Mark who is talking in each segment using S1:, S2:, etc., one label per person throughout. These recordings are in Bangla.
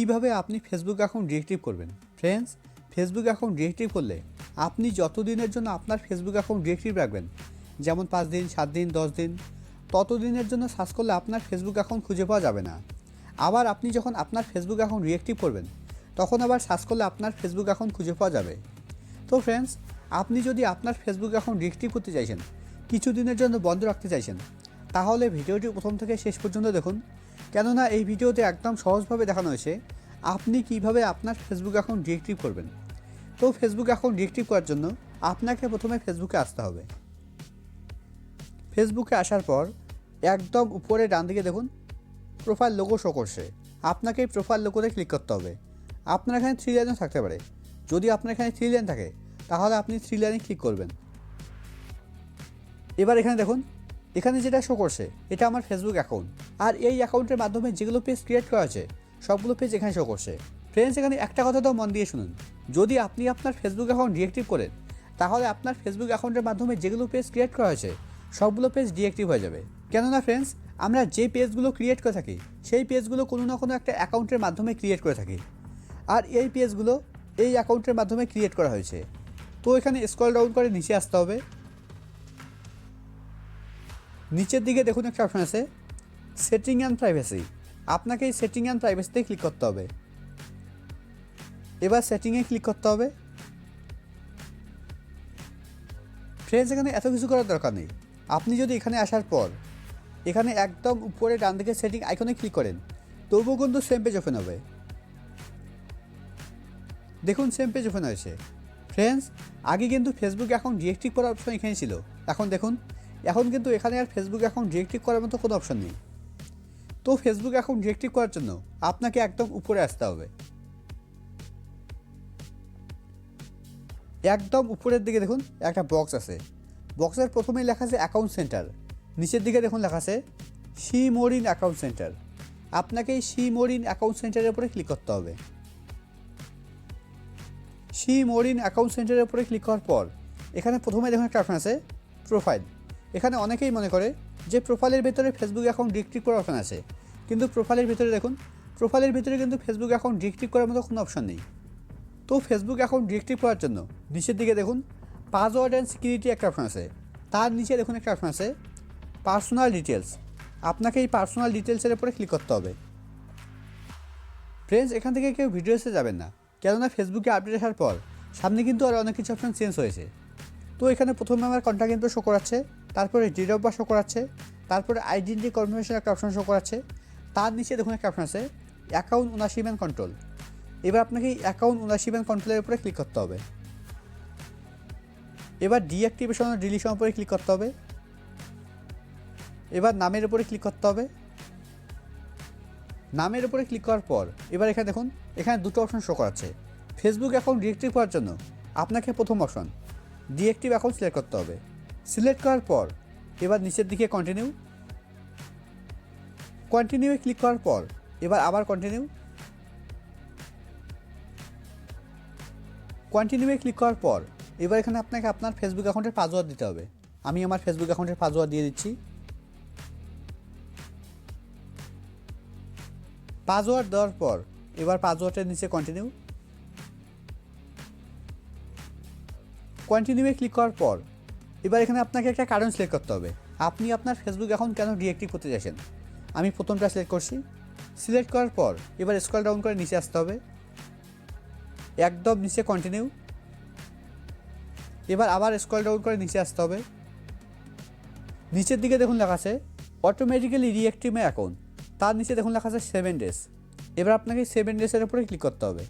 S1: কীভাবে আপনি ফেসবুক অ্যাকাউন্ট ডিএক্টিভ করবেন? ফ্রেন্ডস ফেসবুক অ্যাকাউন্ট ডিএক্টিভ করলে আপনি যত দিনের জন্য আপনার ফেসবুক অ্যাকাউন্ট ডিএক্টিভ রাখবেন, যেমন পাঁচ দিন, সাত দিন, দশ দিন তত দিনের জন্য সার্চ করলে আপনার ফেসবুক অ্যাকাউন্ট খুঁজে পাওয়া যাবে না। আবার আপনি যখন আপনার ফেসবুক অ্যাকাউন্ট রিঅ্যাক্টিভ করবেন, তখন আবার সার্চ করলে আপনার ফেসবুক অ্যাকাউন্ট খুঁজে পাওয়া যাবে। তো ফ্রেন্ডস আপনি যদি আপনার ফেসবুক অ্যাকাউন্ট রিঅ্যাক্টিভ করতে চাইছেন কিছু দিনের জন্য বন্ধ রাখতে চাইছেন, তাহলে ভিডিওটি প্রথম থেকে শেষ পর্যন্ত দেখুন। কেননা এই ভিডিওতে একদম সহজভাবে দেখানো হয়েছে আপনি কীভাবে আপনার ফেসবুক অ্যাকাউন্ট ডিএক্টিভ করবেন। তো ফেসবুক অ্যাকাউন্ট ডিএক্টিভ করার জন্য আপনাকে প্রথমে ফেসবুকে আসতে হবে। ফেসবুকে আসার পর একদম উপরে ডান দিকে দেখুন প্রোফাইল লোগো শো করছে। আপনাকে এই প্রোফাইল লোগোতে ক্লিক করতে হবে। আপনার এখানে থ্রি লাইনও থাকতে পারে। যদি আপনার এখানে থ্রি লাইন থাকে, তাহলে আপনি থ্রি লাইনে ক্লিক করবেন। এবার এখানে দেখুন এখানে যেটা শো করছে, এটা আমার ফেসবুক অ্যাকাউন্ট আর এই অ্যাকাউন্টের মাধ্যমে যেগুলো পেজ ক্রিয়েট করা আছে সবগুলো পেজ এখানে শো করছে। ফ্রেন্ডস এখানে একটা কথা তো মন দিয়ে শুনুন। যদি আপনি আপনার ফেসবুক অ্যাকাউন্ট ডিএক্টিভ করেন, তাহলে আপনার ফেসবুক অ্যাকাউন্টের মাধ্যমে যেগুলো পেজ ক্রিয়েট করা হয়েছে, সবগুলো পেজ ডিএক্টিভ হয়ে যাবে। কেননা ফ্রেন্ডস আমরা যে পেজগুলো ক্রিয়েট করে থাকি, সেই পেজগুলো কোনো না কোনো একটা অ্যাকাউন্টের মাধ্যমে ক্রিয়েট করে থাকি। আর এই পেজগুলো এই অ্যাকাউন্টের মাধ্যমে ক্রিয়েট করা হয়েছে। তো এখানে স্ক্রল ডাউন করে নিচে আসতে হবে। নিচের দিকে দেখুন একটা অপশন আছে সেটিং অ্যান্ড প্রাইভেসি আপনাকে এই সেটিং অ্যান্ড প্রাইভেসিতে ক্লিক করতে হবে। এবার সেটিংয়ে ক্লিক করতে হবে। ফ্রেন্ডস এখানে এত কিছু করার দরকার নেই। আপনি যদি এখানে আসার পর, এখানে একদম উপরে ডান দিকে সেটিং আইকনে ক্লিক করেন, তবুও কিন্তু সেম পেজ ওপেন হবে। দেখুন সেম পেজ ওপেন হয়েছে। ফ্রেন্ডস আগে কিন্তু ফেসবুক এখন ডিএক্টিভ করার অপশন এখানে ছিল। এখন দেখুন এখন কিন্তু এখানে আর ফেসবুক অ্যাকাউন্ট ডিএক্টিভ করার মতো কোনো অপশন নেই। তো ফেসবুক অ্যাকাউন্ট ডিএক্টিভ করার জন্য আপনাকে একদম উপরে আসতে হবে। একদম উপরের দিকে দেখুন, একটা বক্স আছে। বক্সের প্রথমেই লেখা আছে অ্যাকাউন্ট সেন্টার নিচের দিকে দেখুন লেখা আছে সি মোরিন অ্যাকাউন্ট সেন্টার আপনাকে এই সি মোরিন অ্যাকাউন্ট সেন্টারের উপরে ক্লিক করতে হবে। সি মোরিন অ্যাকাউন্ট সেন্টারের উপরে ক্লিক করার পর, এখানে প্রথমে দেখুন একটা অপশন আছে প্রোফাইল এখানে অনেকেই মনে করে যে প্রোফাইলের ভেতরে ফেসবুক অ্যাকাউন্ট ডিএক্টিভ করার অপশন আছে। কিন্তু প্রোফাইলের ভিতরে দেখুন, প্রোফাইলের ভিতরে কিন্তু ফেসবুক অ্যাকাউন্ট ডিএক্টিভ করার মতো কোনো অপশান নেই। তো ফেসবুক অ্যাকাউন্ট ডিএক্টিভ করার জন্য নিচের দিকে দেখুন পাসওয়ার্ড অ্যান্ড সিকিউরিটি একটা অপশন আছে। তার নিচে দেখুন একটা অপশন আছে পার্সোনাল ডিটেলস আপনাকে এই পার্সোনাল ডিটেলসের উপরে ক্লিক করতে হবে। ফ্রেন্ডস এখান থেকে কেউ ভিডিওসে যাবেন না। কেননা ফেসবুকে আপডেট আসার পর সামনে কিন্তু আরও অনেক কিছু অপশন চেঞ্জ হয়েছে। তো এখানে প্রথমে আমার কন্ট্যাক্ট ইনফো শো করাচ্ছে। তারপরে ডিড অফ শো করাচ্ছে, তারপরে আইডেন্টি কনফার্মেশন একটা অপশন শো করাচ্ছে, তার নিচে দেখুন একটা অপশন আছে অ্যাকাউন্ট ওনারশিপ অ্যান্ড কন্ট্রোল এবার আপনাকে অ্যাকাউন্ট ওনারশিপ অ্যান্ড কন্ট্রোলের উপরে ক্লিক করতে হবে। এবার ডিঅ্যাক্টিভেশন ডিলিশন উপরে ক্লিক করতে হবে। এবার নামের উপরে ক্লিক করতে হবে। নামের উপরে ক্লিক করার পর, এবার এখানে দেখুন, এখানে দুটো অপশন শো করাচ্ছে। ফেসবুক অ্যাকাউন্ট ডিএক্টিভ করার জন্য আপনাকে প্রথম অপশন ডিএক্টিভ অ্যাকাউন্ট সিলেক্ট করতে হবে। সিলেক্ট করার পর, এবার নিচের দিকে কন্টিনিউ কন্টিনিউয়ে ক্লিক করার পর, এবার আবার কন্টিনিউ কন্টিনিউয়ে ক্লিক করার পর, এবার এখানে আপনাকে আপনার ফেসবুক অ্যাকাউন্টের পাসওয়ার্ড দিতে হবে। আমি আমার ফেসবুক অ্যাকাউন্টের পাসওয়ার্ড দিয়ে দিচ্ছি। পাসওয়ার্ড দেওয়ার পর, এবার পাসওয়ার্ডের নিচে কন্টিনিউ কন্টিনিউয়ে ক্লিক করার পর এবার এখানে আপনাকে একটা কারণ সিলেক্ট করতে হবে। আপনি আপনার ফেসবুক অ্যাকাউন্ট কেন ডিএক্টিভ করতে চাইছেন আমি প্রথমটা সিলেক্ট করছি। সিলেক্ট করার পর এবার স্ক্রল ডাউন করে নিচে আসতে হবে। একদম নিচে কন্টিনিউ এবার আবার স্ক্রল ডাউন করে নিচে আসতে হবে। নিচের দিকে দেখুন লেখা আছে অটোমেটিক্যালি রিঅ্যাক্টিভ অ্যাকাউন্ট তার নিচে দেখুন লেখা আছে সেভেন ডেজ এবার আপনাকে সেভেন ডেজের উপরে ক্লিক করতে হবে।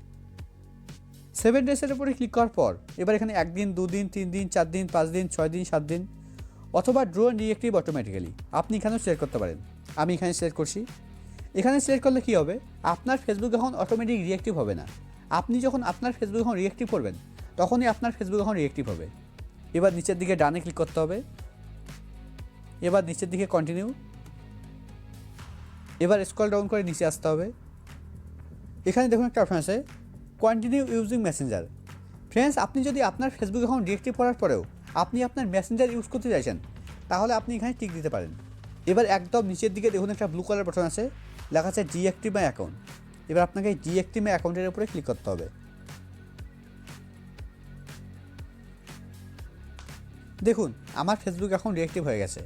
S1: সেভেন ডেসের উপরে ক্লিক করার পর, এবার এখানে একদিন, দুদিন তিন দিন চার দিন পাঁচ দিন ছয় দিন সাত দিন অথবা ড্রো রিঅ্যাক্টিভ অটোমেটিক্যালি আপনি এখানেও সিলেক্ট করতে পারেন। আমি এখানে সিলেক্ট করছি। এখানে সিলেক্ট করলে কী হবে? আপনার ফেসবুক এখন অটোমেটিক রিয়েক্টিভ হবে না। আপনি যখন আপনার ফেসবুক এখন রিয়েক্টিভ করবেন, তখনই আপনার ফেসবুক এখন রিয়েক্টিভ হবে। এবার নিচের দিকে ডানে ক্লিক করতে হবে। এবার নিচের দিকে কন্টিনিউ এবার স্ক্রল ডাউন করে নিচে আসতে হবে। এখানে দেখুন একটা অপশন আছে। কন্টিনিউ ইউজিং মেসেঞ্জার ফ্রেন্ডস আপনি যদি আপনার ফেসবুক অ্যাকাউন্ট ডিএক্টিভ করার পরেও আপনি আপনার মেসেঞ্জার ইউজ করতে চাইছেন, তাহলে আপনি এখানে টিক দিতে পারেন। এবার একদম নিচের দিকে দেখুন একটা ব্লু কালার বাটন আছে, লেখা আছে ডিএক্টিভ মাই অ্যাকাউন্ট এবার আপনাকে ডিএক্টিভ মাই অ্যাকাউন্টের উপরে ক্লিক করতে হবে। দেখুন, আমার ফেসবুক অ্যাকাউন্ট ডিএক্টিভ হয়ে গেছে।